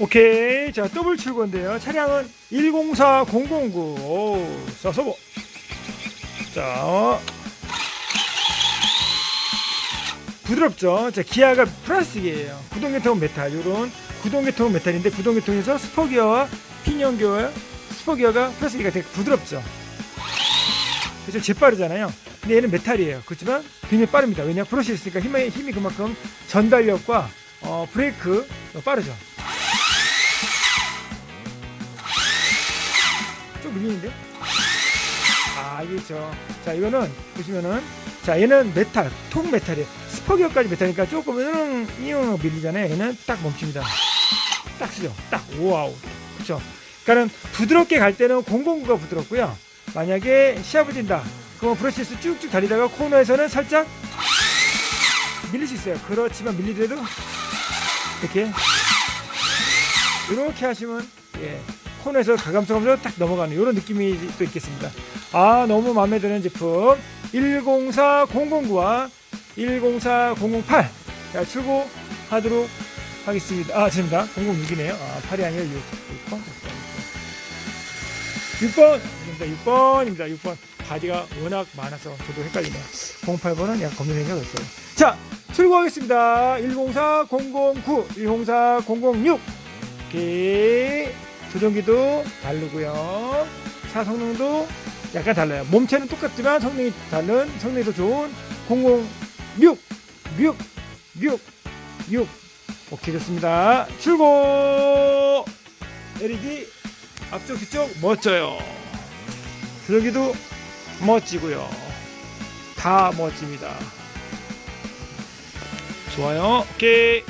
오케이. 자, 더블 출고인데요. 차량은 104009. 오, 자, 서보. 자, 어. 부드럽죠. 자, 기아가 플라스틱이에요. 구동계통은 메탈. 요런 구동계통은 메탈인데 구동계통에서 스포기어와 피니언기어와 스포기어가 플라스틱이가 되게 부드럽죠. 그래서 재빠르잖아요. 근데 얘는 메탈이에요. 그렇지만 굉장히 빠릅니다. 왜냐 브러쉬 있으니까 힘이, 힘이 그만큼 전달력과 어, 브레이크 빠르죠. 밀리는데? 아 이게 있죠. 자 이거는 보시면은 자 얘는 메탈, 통 메탈이에요. 스포기어까지 메탈이니까 조금 이응 이응 밀리잖아요. 얘는 딱 멈춥니다. 딱 쓰죠. 딱 오와우. 그렇죠. 그러니까는 부드럽게 갈 때는 009가 부드럽고요. 만약에 시합을 뛴다. 그럼 브러쉬에서 쭉쭉 달리다가 코너에서는 살짝 밀릴 수 있어요. 그렇지만 밀리더라도 이렇게 이렇게 하시면 예, 코너에서 가감성으로 딱 넘어가는 이런 느낌이 또 있겠습니다. 아 너무 마음에 드는 제품 104009와 104008 자, 출고하도록 하겠습니다. 아 죄송합니다. 006이네요. 아 8이 아니라 6. 6번. 6번. 6번입니다. 6번. 바디가 워낙 많아서 저도 헷갈리네요. 08번은 약간 검은 생각이 없어요. 자, 출고하겠습니다. 104 009, 104 006. 오케이. 조종기도 다르고요. 차 성능도 약간 달라요. 몸체는 똑같지만 성능이 다른, 성능이 더 좋은 006, 6, 6, 6. 오케이, 좋습니다. 출고! LED 앞쪽, 뒤쪽 멋져요. 조종기도 멋지고요. 다 멋집니다. 좋아요. 오케이.